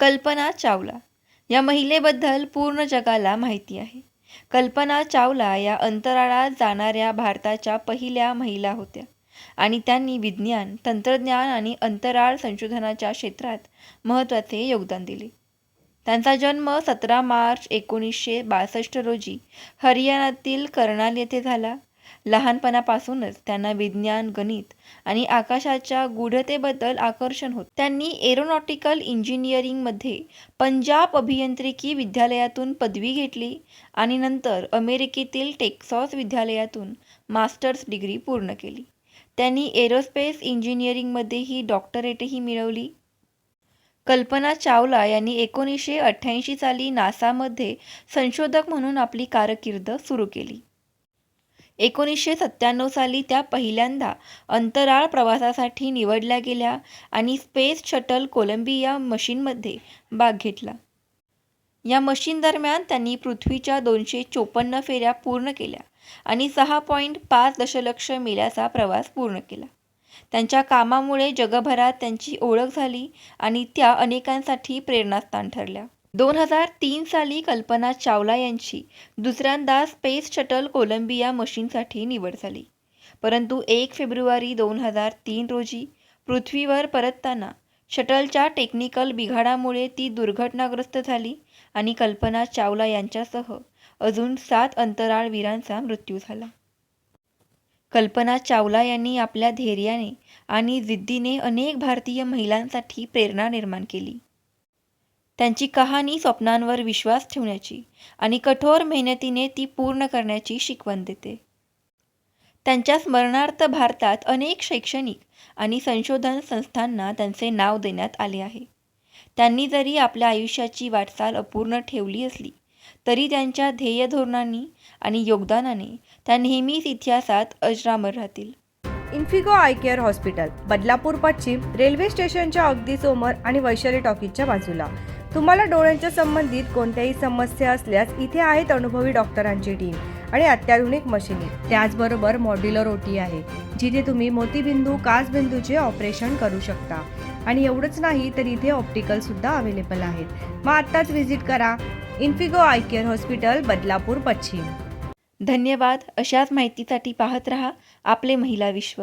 कल्पना चावला. या महिलेबद्दल पूर्ण जगाला माहिती आहे. कल्पना चावला या अंतराळात जाणाऱ्या भारताच्या पहिल्या महिला होत्या आणि त्यांनी विज्ञान तंत्रज्ञान आणि अंतराळ संशोधनाच्या क्षेत्रात महत्त्वाचे योगदान दिले. त्यांचा जन्म सतरा मार्च एकोणीसशे बासष्ट रोजी हरियाणातील कर्नाल येथे झाला. लहानपणापासूनच त्यांना विज्ञान गणित आणि आकाशाच्या गूढतेबद्दल आकर्षण होते. त्यांनी एरोनॉटिकल इंजिनिअरिंगमध्ये पंजाब अभियांत्रिकी विद्यालयातून पदवी घेतली आणि नंतर अमेरिकेतील टेक्सॉस विद्यालयातून मास्टर्स डिग्री पूर्ण केली. त्यांनी एरोस्पेस इंजिनिअरिंगमध्येही डॉक्टरेटही मिळवली. कल्पना चावला यांनी एकोणीसशे अठ्ठ्याऐंशी साली नासामध्ये संशोधक म्हणून आपली कारकीर्द सुरू केली. एकोणीसशे सत्त्याण्णव साली त्या पहिल्यांदा अंतराळ प्रवासासाठी निवडल्या गेल्या आणि स्पेस शटल कोलंबिया मशीनमध्ये भाग घेतला. या मशीन दरम्यान त्यांनी पृथ्वीच्या दोनशे चोपन्न फेऱ्या पूर्ण केल्या आणि सहा पॉईंट पाच दशलक्ष मिल्याचा प्रवास पूर्ण केला. त्यांच्या कामामुळे जगभरात त्यांची ओळख झाली आणि त्या अनेकांसाठी प्रेरणास्थान ठरल्या. दोन हजार तीन साली कल्पना चावला यांची दुसऱ्यांदा स्पेस शटल कोलंबिया मशीनसाठी निवड झाली. परंतु एक फेब्रुवारी दोन हजार तीन रोजी पृथ्वीवर परतताना शटलच्या टेक्निकल बिघाडामुळे ती दुर्घटनाग्रस्त झाली आणि कल्पना चावला यांच्यासह अजून सात अंतराळवीरांचा मृत्यू झाला. कल्पना चावला यांनी आपल्या धैर्याने आणि जिद्दीने अनेक भारतीय महिलांसाठी प्रेरणा निर्माण केली. त्यांची कहाणी स्वप्नांवर विश्वास ठेवण्याची आणि कठोर मेहनतीने ती पूर्ण करण्याची शिकवण देते. त्यांच्या स्मरणार्थ भारतात अनेक शैक्षणिक आणि संशोधन संस्थांना त्यांचे नाव देण्यात आले आहे. त्यांनी जरी आपल्या आयुष्याची वाटचाल अपूर्ण ठेवली असली तरी त्यांच्या ध्येय धोरणांनी आणि योगदानाने त्या नेहमीच इतिहासात अजरामर राहतील. Infigo eye care hospital Badlapur पश्चिम रेल्वे स्टेशनच्या अगदी समोर आणि वैशाली टॉकीजच्या बाजूला. तुम्हाला डोळ्यांच्या संबंधित कोणत्याही समस्या असल्यास इथे आहेत अनुभवी डॉक्टरांची टीम आणि अत्याधुनिक मशिनी. त्याचबरोबर मॉड्युलर ओटी आहे जिथे तुम्ही मोतीबिंदू काचबिंदूचे ऑपरेशन करू शकता. आणि एवढंच नाही तर इथे ऑप्टिकल सुद्धा अवेलेबल आहेत. मग आत्ताच व्हिजिट करा. Infigo eye care hospital Badlapur पश्चिम. धन्यवाद. अशाच माहितीसाठी पाहत रहा. आपले महिला विश्व.